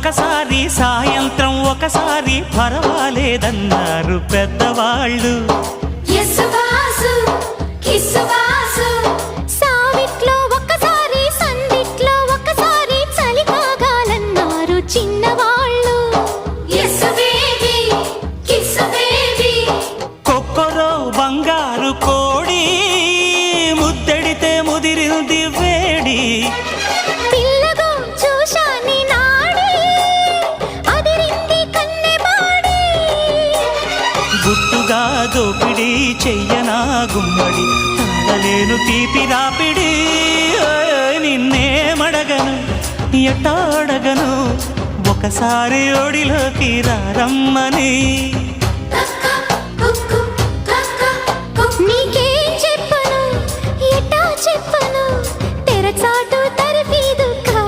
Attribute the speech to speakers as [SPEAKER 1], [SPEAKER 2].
[SPEAKER 1] ఒకసారి సాయంత్రం ఒకసారి పర్వాలేదన్నారు పెద్దవాళ్ళు.
[SPEAKER 2] సావిట్లో ఒకసారి సందిట్లో ఒకసారి చలి కాగాలన్నారు చిన్నవాళ్ళు.
[SPEAKER 1] కొక్కరో బంగారు కోడి ముద్దడితే ముదిరింది గుట్టుగా దోపిడి చెయ్యనా గుమ్మడి. తాగలేను తీపి రాపిడి నిన్నేమడగను ఎట్టాడగను ఒకసారి ఓడిలోకి రారమ్మని.
[SPEAKER 2] చెప్పను చెప్పను తెరచాటు